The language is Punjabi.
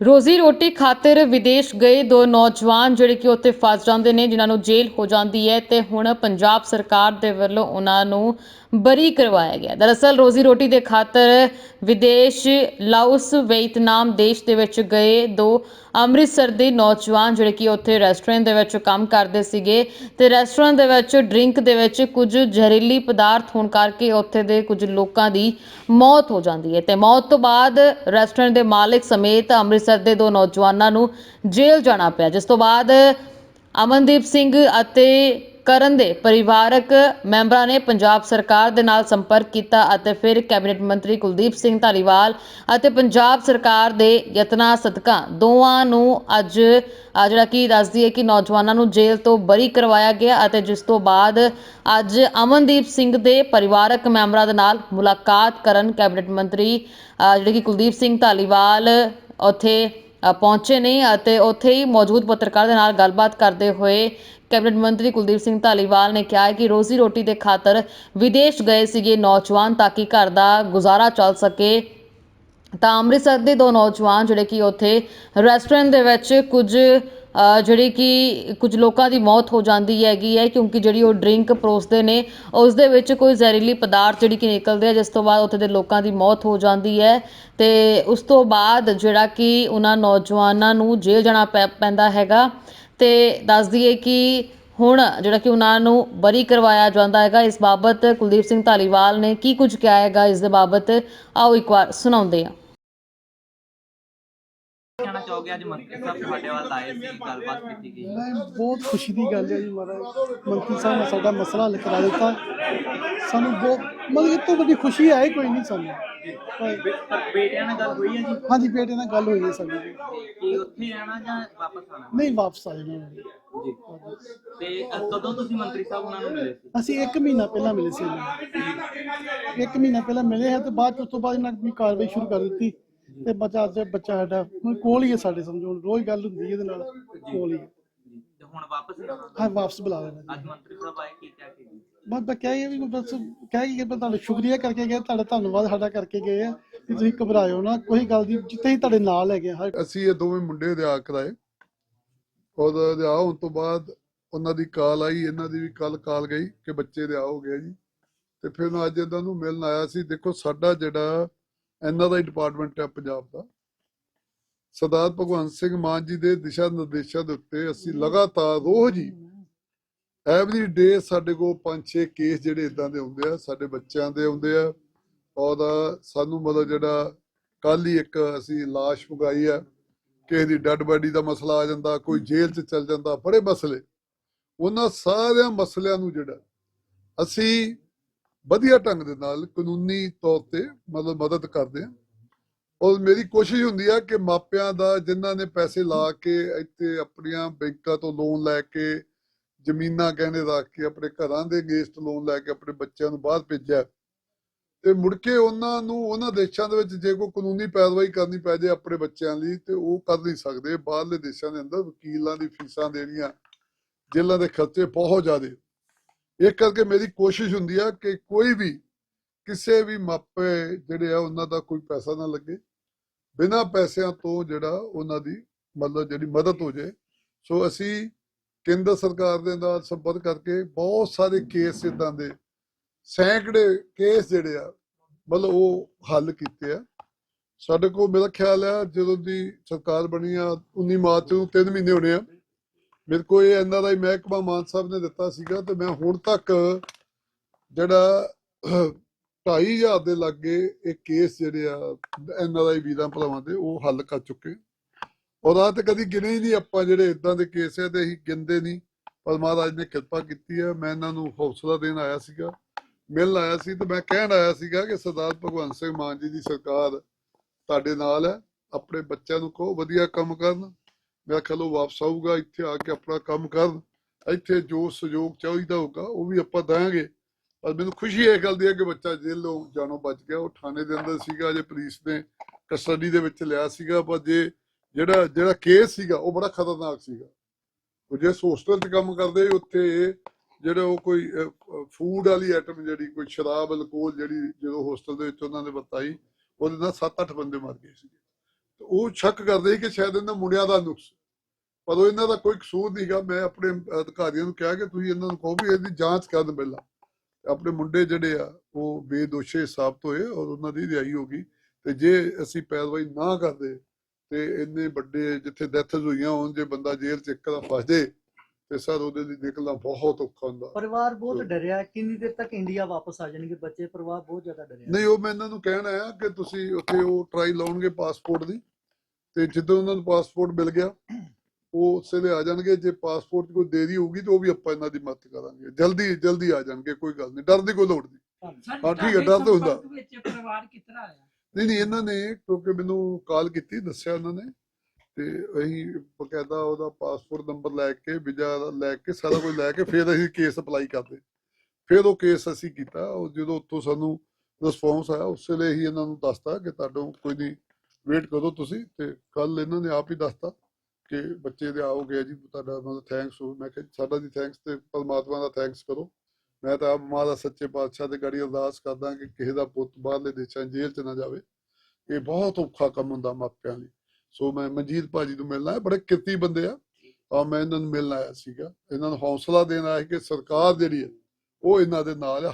ਰੋਜ਼ੀ ਰੋਟੀ ਖਾਤਰ ਵਿਦੇਸ਼ ਗਏ ਦੋ ਨੌਜਵਾਨ ਜਿਹੜੇ ਕਿ ਉੱਥੇ ਫਸ ਜਾਂਦੇ ਨੇ, ਜਿਨ੍ਹਾਂ ਨੂੰ ਜੇਲ੍ਹ ਹੋ ਜਾਂਦੀ ਹੈ ਤੇ ਹੁਣ ਪੰਜਾਬ ਸਰਕਾਰ ਦੇ ਵੱਲੋਂ ਉਹਨਾਂ ਨੂੰ ਬਰੀ ਕਰਵਾਇਆ ਗਿਆ। ਦਰਅਸਲ ਰੋਜ਼ੀ ਰੋਟੀ ਦੇ ਖਾਤਰ ਵਿਦੇਸ਼ ਲਾਓਸ, ਵੀਅਤਨਾਮ ਦੇਸ਼ ਦੇ ਵਿੱਚ ਗਏ ਦੋ ਅੰਮ੍ਰਿਤਸਰ ਦੇ ਨੌਜਵਾਨ ਜਿਹੜੇ ਕਿ ਉੱਥੇ ਰੈਸਟੋਰੈਂਟ ਦੇ ਵਿੱਚ ਕੰਮ ਕਰਦੇ ਸੀਗੇ ਤੇ ਰੈਸਟੋਰੈਂਟ ਦੇ ਵਿੱਚ ਡਰਿੰਕ ਦੇ ਵਿੱਚ ਕੁਝ ਜ਼ਹਿਰੀਲੀ ਪਦਾਰਥ ਹੋਣ ਕਰਕੇ ਉੱਥੇ ਦੇ ਕੁਝ ਲੋਕਾਂ ਦੀ ਮੌਤ ਹੋ ਜਾਂਦੀ ਹੈ ਤੇ ਮੌਤ ਤੋਂ ਬਾਅਦ ਰੈਸਟੋਰੈਂਟ ਦੇ ਮਾਲਕ ਸਮੇਤ ਅੰਮ੍ਰਿਤਸਰ ਦੇ ਦੋ ਨੌਜਵਾਨਾਂ ਨੂੰ ਜੇਲ੍ਹ ਜਾਣਾ ਪਿਆ। ਜਿਸ ਤੋਂ ਬਾਅਦ ਅਮਨਦੀਪ ਸਿੰਘ ਅਤੇ ਕਰਨ ਦੇ ਪਰਿਵਾਰਕ ਮੈਂਬਰਾਂ ਨੇ ਪੰਜਾਬ ਸਰਕਾਰ ਦੇ ਨਾਲ ਸੰਪਰਕ ਕੀਤਾ ਅਤੇ ਫਿਰ ਕੈਬਨਿਟ ਮੰਤਰੀ ਕੁਲਦੀਪ ਸਿੰਘ ਧਾਲੀਵਾਲ ਅਤੇ ਪੰਜਾਬ ਸਰਕਾਰ ਦੇ ਯਤਨਾਂ ਸਦਕਾ ਦੋਵਾਂ ਨੂੰ ਅੱਜ ਆ ਜਿਹੜਾ ਕਿ ਦੱਸਦੀ ਹੈ ਕਿ ਨੌਜਵਾਨਾਂ ਨੂੰ ਜੇਲ੍ਹ ਤੋਂ ਬਰੀ ਕਰਵਾਇਆ ਗਿਆ ਅਤੇ ਜਿਸ ਤੋਂ ਬਾਅਦ ਅੱਜ ਅਮਨਦੀਪ ਸਿੰਘ ਦੇ ਪਰਿਵਾਰਕ ਮੈਂਬਰਾਂ ਦੇ ਨਾਲ ਮੁਲਾਕਾਤ ਕਰਨ ਕੈਬਨਿਟ ਮੰਤਰੀ ਜਿਹੜੇ ਕਿ ਕੁਲਦੀਪ ਸਿੰਘ ਧਾਲੀਵਾਲ ਉੱਥੇ ਪਹੁੰਚੇ ਨੇ ਅਤੇ ਉੱਥੇ ਹੀ ਮੌਜੂਦ ਪੱਤਰਕਾਰ ਦੇ ਨਾਲ ਗੱਲਬਾਤ ਕਰਦੇ ਹੋਏ ਕੈਬਨਿਟ ਮੰਤਰੀ ਕੁਲਦੀਪ ਸਿੰਘ ਧਾਲੀਵਾਲ ਨੇ ਕਿਹਾ ਕਿ ਰੋਜ਼ੀ ਰੋਟੀ ਦੇ ਖਾਤਰ ਵਿਦੇਸ਼ ਗਏ ਸੀਗੇ ਨੌਜਵਾਨ ਤਾਂ ਕਿ ਘਰ ਦਾ ਗੁਜ਼ਾਰਾ ਚੱਲ ਸਕੇ। ਤਾਂ ਅੰਮ੍ਰਿਤਸਰ ਦੇ ਦੋ ਨੌਜਵਾਨ ਜਿਹੜੇ ਕਿ ਉੱਥੇ ਰੈਸਟੋਰੈਂਟ ਦੇ ਵਿੱਚ ਕੁਝ ਜਿਹੜੀ ਕਿ ਕੁਝ ਲੋਕਾਂ ਦੀ ਮੌਤ ਹੋ ਜਾਂਦੀ ਹੈਗੀ ਹੈ, ਕਿਉਂਕਿ ਜਿਹੜੀ ਉਹ ਡਰਿੰਕ ਪਰੋਸਦੇ ਨੇ, ਉਸ ਦੇ ਵਿੱਚ ਕੋਈ ਜ਼ਹਿਰੀਲੀ ਪਦਾਰਥ ਜਿਹੜੀ ਕਿ ਨਿਕਲਦੇ ਆ, ਜਿਸ ਤੋਂ ਬਾਅਦ ਉੱਥੇ ਦੇ ਲੋਕਾਂ ਦੀ ਮੌਤ ਹੋ ਜਾਂਦੀ ਹੈ। ਅਤੇ ਉਸ ਤੋਂ ਬਾਅਦ ਜਿਹੜਾ ਕਿ ਉਹਨਾਂ ਨੌਜਵਾਨਾਂ ਨੂੰ ਜੇਲ੍ਹ ਜਾਣਾ ਪੈ- ਪੈਂਦਾ ਹੈਗਾ। ਅਤੇ ਦੱਸ ਦਈਏ ਕਿ ਹੁਣ ਜਿਹੜਾ ਕਿ ਉਹਨਾਂ ਨੂੰ ਬਰੀ ਕਰਵਾਇਆ ਜਾਂਦਾ ਹੈਗਾ, ਇਸ ਬਾਬਤ ਕੁਲਦੀਪ ਸਿੰਘ ਧਾਲੀਵਾਲ ਨੇ ਕੀ ਕੁਝ ਕਿਹਾ ਹੈਗਾ, ਇਸ ਦੇ ਬਾਬਤ ਆਓ ਇੱਕ ਵਾਰ ਸੁਣਾਉਂਦੇ ਹਾਂ। ਕਹਿਣਾ ਚਾਹੋਗੇ ਅੱਜ ਮੰਤਰੀ ਸਾਹਿਬ ਤੁਹਾਡੇ ਵੱਲ ਆਏ ਸੀ ਗੱਲਬਾਤ ਕੀਤੀ ਗਈ। ਮੈਂ ਬਹੁਤ ਖੁਸ਼ੀ ਦੀ ਗੱਲ ਹੈ ਜੀ ਮਹਾਰਾਜ। ਮੰਤਰੀ ਸਾਹਿਬ ਨੇ ਸਾਡਾ ਮਸਲਾ ਹੱਲ ਕਰਾ ਦਿੱਤਾ। ਸਾਨੂੰ ਬਹੁਤ ਮਤਲਬ ਇਹ ਤੋਂ ਵੱਡੀ ਖੁਸ਼ੀ ਹੈ ਕੋਈ ਨਹੀਂ ਸਾਨੂੰ। ਬੇਟਿਆਂ ਨਾਲ ਗੱਲ ਹੋਈ ਹੈ ਜੀ? ਹਾਂਜੀ ਬੇਟੇ ਨਾਲ ਗੱਲ ਹੋਈ ਹੈ ਸਾਡੀ। ਜੀ। ਕਿ ਉੱਥੇ ਰਹਿਣਾ ਜਾਂ ਵਾਪਸ ਆਣਾ ਨਹੀਂ ਵਾਪਸ ਆ ਜਾਣਾ ਜੀ। ਤੇ ਅ, ਕਦੋਂ ਤੁਸੀਂ ਮੰਤਰੀ ਸਾਹਿਬ ਉਹਨਾਂ ਨੂੰ ਮਿਲੇ ਸੀ? ਅਸੀਂ 1 ਮਹੀਨਾ ਪਹਿਲਾਂ ਮਿਲੇ ਸੀ। ਇਹਨਾਂ ਨੂੰ। ਇੱਕ ਮਹੀਨਾ ਪਹਿਲਾਂ ਮਿਲੇ ਹੈ ਤੇ ਬਾਅਦ 'ਚ ਉਸ ਤੋਂ ਬਾਅਦ ਇਹਨਾਂ ਨੇ ਆਪਣੀ ਕਾਰਵਾਈ ਸ਼ੁਰੂ ਕਰ ਦਿੱਤੀ। ਤੇ ਬੱਚਾ ਅੱਜ ਬੱਚਾ ਸਾਡਾ ਹੁਣ ਕੋਲ ਹੀ ਹੈ ਸਾਡੇ ਸਮਝੋ ਹੁਣ ਰੋਜ਼ ਗੱਲ ਹੁੰਦੀ ਹੈ ਇਹਦੇ ਨਾਲ ਕੋਲ ਹੀ ਤੇ ਹੁਣ ਵਾਪਸ ਆਉਣਾ? ਹਾਂ ਵਾਪਸ ਬੁਲਾ ਲੈਣਾ ਅੱਜ ਮੰਤਰੀ ਸਾਹਿਬ ਆਏ ਕੀ ਕਹਿ ਕੇ? ਬਸ ਮੈਂ ਕਹਿ ਗਿਆ ਵੀ ਬਸ ਕਹਿ ਗਿਆ ਕਿ ਤੁਹਾਡਾ ਸ਼ੁਕਰੀਆ ਕਰਕੇ ਗਏ ਤੁਹਾਡਾ ਧੰਨਵਾਦ ਸਾਡਾ ਕਰਕੇ ਗਏ ਆ ਕਿ ਤੁਸੀਂ ਘਬਰਾਇਓ ਨਾ ਕੋਈ ਗੱਲ ਦੀ ਜਿੱਥੇ ਹੀ ਤੁਹਾਡੇ ਨਾਲ ਹੈਗੇ ਆ ਹਰ ਅਸੀਂ ਇਹ ਦੋਵੇਂ ਮੁੰਡੇ ਰਿਆ ਕਰਾਏ ਉਹਦਾ ਰਿਆ ਹੋਣ ਤੋਂ ਬਾਅਦ ਉਹਨਾਂ ਦੀ ਕਾਲ ਆਈ ਇਹਨਾਂ ਦੀ ਵੀ ਕੱਲ ਕਾਲ ਗਈ ਕਿ ਬੱਚੇ ਰਿਆ ਹੋ ਗਿਆ ਜੀ ਤੇ ਫਿਰ ਮੈਂ ਅੱਜ ਇਹਨਾਂ ਨੂੰ ਮਿਲਣ ਆਇਆ ਸੀ ਦੇਖੋ ਸਾਡਾ ਜਿਹੜਾ ਇਹਨਾਂ ਦਾ ਡਿਪਾਰਟਮੈਂਟ ਹੈ ਪੰਜਾਬ ਦਾ। ਸਰਦਾਰ ਭਗਵੰਤ ਸਿੰਘ ਮਾਨ ਜੀ ਦੇ ਦਿਸ਼ਾ ਨਿਰਦੇਸ਼ਾਂ ਦੇ ਉੱਤੇ ਅਸੀਂ ਲਗਾਤਾਰ ਰੋਜ਼ ਹੀ ਐਵਰੀ ਡੇ ਸਾਡੇ ਕੋਲ 5-6 ਕੇਸ ਜਿਹੜੇ ਇਦਾਂ ਦੇ ਹੁੰਦੇ ਆ ਸਾਡੇ ਬੱਚਿਆਂ ਦੇ ਹੁੰਦੇ ਆ। ਔਰ ਸਾਨੂੰ ਮਤਲਬ ਜਿਹੜਾ ਕੱਲ ਹੀ ਇੱਕ ਅਸੀਂ ਲਾਸ਼ ਮੰਗਾਈ ਆ ਕਿਸੇ ਦੀ ਡੈੱਡ ਬਾਡੀ ਦਾ ਮਸਲਾ ਆ ਜਾਂਦਾ ਕੋਈ ਜੇਲ੍ਹ 'ਚ ਚਲ ਜਾਂਦਾ ਬੜੇ ਮਸਲੇ। ਉਹਨਾਂ ਸਾਰਿਆਂ ਮਸਲਿਆਂ ਨੂੰ ਜਿਹੜਾ ਅਸੀਂ ਵਧੀਆ ਢੰਗ ਦੇ ਨਾਲ ਕਾਨੂੰਨੀ ਤੌਰ ਤੇ ਮਤਲਬ ਮਦਦ ਕਰਦੇ ਹਾਂ ਔਰ ਮੇਰੀ ਕੋਸ਼ਿਸ਼ ਹੁੰਦੀ ਆ ਕਿ ਮਾਪਿਆਂ ਦਾ, ਜਿਨ੍ਹਾਂ ਨੇ ਪੈਸੇ ਲਾ ਕੇ ਇੱਥੇ ਆਪਣੀਆਂ ਬੈਂਕਾਂ ਤੋਂ ਲੋਨ ਲੈ ਕੇ ਜ਼ਮੀਨਾਂ ਗਹਿਣੇ ਰੱਖ ਕੇ ਆਪਣੇ ਘਰਾਂ ਦੇ ਅਗੇਂਸਟ ਲੋਨ ਲੈ ਕੇ ਆਪਣੇ ਬੱਚਿਆਂ ਨੂੰ ਬਾਹਰ ਭੇਜਿਆ, ਤੇ ਮੁੜ ਕੇ ਉਹਨਾਂ ਨੂੰ, ਉਹਨਾਂ ਦੇਸ਼ਾਂ ਦੇ ਵਿੱਚ ਜੇ ਕੋਈ ਕਾਨੂੰਨੀ ਪੈਰਵਾਈ ਕਰਨੀ ਪੈ ਜਾਏ ਆਪਣੇ ਬੱਚਿਆਂ ਲਈ, ਤੇ ਉਹ ਕਰ ਨਹੀਂ ਸਕਦੇ। ਬਾਹਰਲੇ ਦੇਸ਼ਾਂ ਦੇ ਅੰਦਰ ਵਕੀਲਾਂ ਦੀ ਫੀਸਾਂ ਦੇਣੀਆਂ, ਜੇਲ੍ਹਾਂ ਦੇ ਖਰਚੇ ਬਹੁਤ ਜ਼ਿਆਦਾ। ਇਹ ਕਰਕੇ ਮੇਰੀ ਕੋਸ਼ਿਸ਼ ਹੁੰਦੀ ਆ ਕਿ ਕੋਈ ਵੀ ਕਿਸੇ ਵੀ ਮਾਪੇ ਜਿਹੜੇ ਆ, ਉਹਨਾਂ ਦਾ ਕੋਈ ਪੈਸਾ ਨਾ ਲੱਗੇ। ਬਿਨਾਂ ਪੈਸਿਆਂ ਤੋਂ ਜਿਹੜਾ ਉਹਨਾਂ ਦੀ ਮਤਲਬ ਜਿਹੜੀ ਮਦਦ ਹੋ ਜਾਏ। ਸੋ ਅਸੀਂ ਕੇਂਦਰ ਸਰਕਾਰ ਦੇ ਨਾਲ ਸੰਪਰਕ ਕਰਕੇ ਬਹੁਤ ਸਾਰੇ ਕੇਸ ਇਦਾਂ ਦੇ ਸੈਂਕੜੇ ਕੇਸ ਜਿਹੜੇ ਆ, ਮਤਲਬ ਉਹ ਹੱਲ ਕੀਤੇ ਆ। ਸਾਡੇ ਕੋਲ ਮੇਰਾ ਖਿਆਲ ਆ ਜਦੋਂ ਦੀ ਸਰਕਾਰ ਬਣੀ ਆ 19 ਮਾਰਚ ਨੂੰ 3 ਮਹੀਨੇ ਹੋਣੇ ਆ। ਮੇਰੇ ਕੋਲ ਇਹ ਇਹਨਾਂ ਦਾ ਹੀ ਮਹਿਕਮਾ ਮਾਨ ਸਾਹਿਬ ਨੇ ਦਿੱਤਾ ਸੀਗਾ ਤੇ ਮੈਂ ਹੁਣ ਤੱਕ ਜਿਹੜਾ 2500 ਦੇ ਲਾਗੇ ਇਹ ਕੇਸ ਜਿਹੜੇ ਆ, ਇਹਨਾਂ ਦਾ ਹੀ ਵੀਰਾਂ ਭਰਾਵਾਂ ਦੇ, ਉਹ ਹੱਲ ਕਰ ਚੁੱਕੇ। ਔਰ ਆ ਤੇ ਕਦੀ ਗਿਣੇ ਹੀ ਨਹੀਂ ਆਪਾਂ ਜਿਹੜੇ ਇਦਾਂ ਦੇ ਕੇਸ ਆ ਤੇ ਅਸੀਂ ਗਿਣਦੇ ਨਹੀਂ। ਪਰ ਮਹਾਰਾਜ ਨੇ ਕਿਰਪਾ ਕੀਤੀ ਆ, ਮੈਂ ਇਹਨਾਂ ਨੂੰ ਹੌਸਲਾ ਦੇਣ ਆਇਆ ਸੀਗਾ, ਮਿਲਣ ਆਇਆ ਸੀ ਤੇ ਮੈਂ ਕਹਿਣ ਆਇਆ ਸੀਗਾ ਕਿ ਸਰਦਾਰ ਭਗਵੰਤ ਸਿੰਘ ਮਾਨ ਜੀ ਦੀ ਸਰਕਾਰ ਤੁਹਾਡੇ ਨਾਲ ਹੈ, ਆਪਣੇ ਬੱਚਿਆਂ ਨੂੰ ਕਹੋ, ਵਧੀਆ ਕੰਮ ਕਰਨ। ਮੈਂ ਖਿਆਲ ਉਹ ਵਾਪਸ ਆਊਗਾ, ਇੱਥੇ ਆ ਕੇ ਆਪਣਾ ਕੰਮ ਕਰਨ ਇੱਥੇ ਜੋ ਸਹਿਯੋਗ ਚਾਹੀਦਾ ਹੋਊਗਾ, ਉਹ ਵੀ ਆਪਾਂ ਦਾਂਗੇ ਪਰ ਮੈਨੂੰ ਖੁਸ਼ੀ ਇਹ ਗੱਲ ਦੀ ਹੈ ਕਿ ਬੱਚਾ ਜੇਲ੍ਹੋਂ ਜਾਨੋਂ ਬਚ ਗਿਆ, ਉਹ ਥਾਣੇ ਦੇ ਅੰਦਰ ਸੀਗਾ, ਜੇ ਪੁਲਿਸ ਨੇ ਕਸਟਡੀ ਦੇ ਵਿੱਚ ਲਿਆ ਸੀਗਾ, ਪਰ ਜੇ ਜਿਹੜਾ ਜਿਹੜਾ ਕੇਸ ਸੀਗਾ, ਉਹ ਬੜਾ ਖਤਰਨਾਕ ਸੀਗਾ। ਉਹ ਜੇ ਹੋਸਟਲ 'ਚ ਕੰਮ ਕਰਦੇ, ਉੱਥੇ ਜਿਹੜਾ ਉਹ ਕੋਈ ਫੂਡ ਵਾਲੀ ਆਈਟਮ ਜਿਹੜੀ, ਕੋਈ ਸ਼ਰਾਬ ਅਲਕੋਹਲ ਜਿਹੜੀ ਜਦੋਂ ਹੋਸਟਲ ਦੇ ਵਿੱਚ ਉਹਨਾਂ ਨੇ ਵਰਤਾਈ, ਉਹਦੇ ਨਾਲ 7-8 ਬੰਦੇ ਮਰ ਗਏ ਸੀ ਤੇ ਉਹ ਸ਼ੱਕ ਕਰਦੇ ਸੀ ਕਿ ਸ਼ਾਇਦ ਇਹਨਾਂ ਮੁੰਡਿਆਂ ਦਾ ਨੁਕਸ ਪਰ ਇਹਨਾਂ ਦਾ ਕੋਈ ਕਸੂਰ ਨਹੀਂਗਾ ਮੈਂ ਆਪਣੇ ਅਧਿਕਾਰੀਆਂ ਨੂੰ ਕਿਹਾ ਕਿ ਤੁਸੀਂ ਇਹਨਾਂ ਨੂੰ ਕਹੋ ਵੀ ਇਹਦੀ ਜਾਂਚ ਕਰਨ ਪਹਿਲਾਂ ਆਪਣੇ ਮੁੰਡੇ ਜਿਹੜੇ ਆ ਉਹ ਬੇਦੋਸ਼ੇ ਸਾਬਤ ਹੋਏ ਔਰ ਉਹਨਾਂ ਦੀ ਰਿਹਾਈ ਹੋ ਗਈ। ਤੇ ਜੇ ਅਸੀਂ ਪੈਰਵਾਈ ਨਾ ਕਰਦੇ ਤੇ ਇੰਨੇ ਵੱਡੇ ਜਿੱਥੇ ਡੈਥਸ ਹੋਈਆਂ ਹੋਣ ਜੇ ਬੰਦਾ ਜੇਲ੍ਹ ਚ ਇੱਕਦਮ ਫਸ ਜੇ ਤੇ ਸਰ ਉਹਦੇ ਲਈ ਨਿਕਲਣਾ ਬਹੁਤ ਔਖਾ ਹੁੰਦਾ। ਪਰਿਵਾਰ ਬਹੁਤ ਡਰਿਆ। ਕਿੰਨੀ ਦੇਰ ਤੱਕ ਇੰਡੀਆ ਵਾਪਸ ਆ ਜਾਣਗੇ ਬੱਚੇ? ਪਰਿਵਾਰ ਬਹੁਤ ਜ਼ਿਆਦਾ ਡਰਿਆ। ਨਹੀਂ ਉਹ ਮੈਂ ਇਹਨਾਂ ਨੂੰ ਕਹਿਣਾ ਆ ਕਿ ਤੁਸੀਂ ਉੱਥੇ ਉਹ ਟਰਾਈ ਲਾਉਣਗੇ ਪਾਸਪੋਰਟ ਦੀ। ਤੇ ਜਦੋਂ ਉਹਨਾਂ ਨੂੰ ਪਾਸਪੋਰਟ ਮਿਲ ਗਿਆ ਉਹ ਉਸੇ ਵੇਲੇ ਆ ਜਾਣਗੇ ਜੇ ਪਾਸਪੋਰਟ 'ਚ ਕੋਈ ਦੇਰੀ ਹੋਊਗੀ ਤਾਂ ਉਹ ਵੀ ਆਪਾਂ ਇਹਨਾਂ ਦੀ ਮਦਦ ਕਰਾਂਗੇ। ਜਲਦੀ ਜਲਦੀ ਆ ਜਾਣਗੇ ਕੋਈ ਗੱਲ ਨਹੀਂ। ਡਰ ਦੀ ਕੋਈ ਲੋੜ ਨਹੀਂ। ਹਾਂ, ਠੀਕ ਹੈ, ਡਰ ਤਾਂ ਹੁੰਦਾ। ਵਿੱਚ ਪਰਿਵਾਰ ਕਿਤਨਾ ਆਇਆ? ਨਹੀਂ ਨਹੀਂ ਇਹਨਾਂ ਨੇ ਕਿਉਂਕਿ ਮੈਨੂੰ ਕਾਲ ਕੀਤੀ ਦੱਸਿਆ ਉਹਨਾਂ ਨੇ। ਤੇ ਅਸੀਂ ਬਕਾਇਦਾ ਉਹਦਾ ਪਾਸਪੋਰਟ ਨੰਬਰ ਲੈ ਕੇ ਵੀਜ਼ਾ ਲੈ ਕੇ ਸਾਰਾ ਕੁਝ ਲੈ ਕੇ ਫਿਰ ਅਸੀਂ ਕੇਸ ਅਪਲਾਈ ਕਰਦੇ। ਫਿਰ ਉਹ ਕੇਸ ਅਸੀਂ ਕੀਤਾ। ਉਹ ਜਦੋਂ ਉੱਥੋਂ ਸਾਨੂੰ ਰਿਸਪੌਂਸ ਆਇਆ ਉਸ ਵੇਲੇ ਹੀ ਇਹਨਾਂ ਨੂੰ ਦੱਸਤਾ ਕਿ ਤੁਹਾਡੋਂ ਕੋਈ ਨਹੀਂ ਵੇਟ ਕਰੋ ਤੁਸੀਂ ਤੇ ਕੱਲ ਇਹਨਾਂ ਨੇ ਆਪ ਹੀ ਦੱਸਤਾ। ਕਿ ਬੱਚੇ ਦੇ ਆਓ ਗਿਆ ਜੀ, ਤੁਹਾਡਾ ਮਤਲਬ ਥੈਂਕਸ ਮੈਂ ਕਿਹਾ ਸਾਡਾ ਦੀ ਥੈਂਕਸ ਤੇ ਪਰਮਾਤਮਾ ਦਾ ਥੈਂਕਸ ਕਰੋ। ਮੈਂ ਤਾਂ ਆਪ ਮਾਂ ਦਾ ਸੱਚੇ ਪਾਤਸ਼ਾਹ ਦੇ ਗੜੀ ਅਰਦਾਸ ਕਰਦਾ ਕਿ ਕਿਸੇ ਦਾ ਪੁੱਤ ਬਾਹਰਲੇ ਦੇਸ਼ਾਂ 'ਚ ਜੇਲ੍ਹ 'ਚ ਨਾ ਜਾਵੇ। ਇਹ ਬਹੁਤ ਔਖਾ ਕੰਮ ਹੁੰਦਾ ਮਾਪਿਆਂ ਲਈ। ਸੋ ਮੈਂ ਮਨਜੀਤ ਭਾਜੀ ਨੂੰ ਮਿਲਣਾ ਹੈ, ਬੜੇ ਕਿਰਤੀ ਬੰਦੇ ਆ। ਆ ਮੈਂ ਇਹਨਾਂ ਨੂੰ ਮਿਲਣ ਆਇਆ ਸੀਗਾ। ਇਹਨਾਂ ਨੂੰ ਹੌਸਲਾ ਦੇਣਾ ਆਇਆ ਕਿ ਸਰਕਾਰ ਜਿਹੜੀ ਹੈ, ਉਹ ਇਹਨਾਂ ਦੇ ਨਾਲ ਹੈ।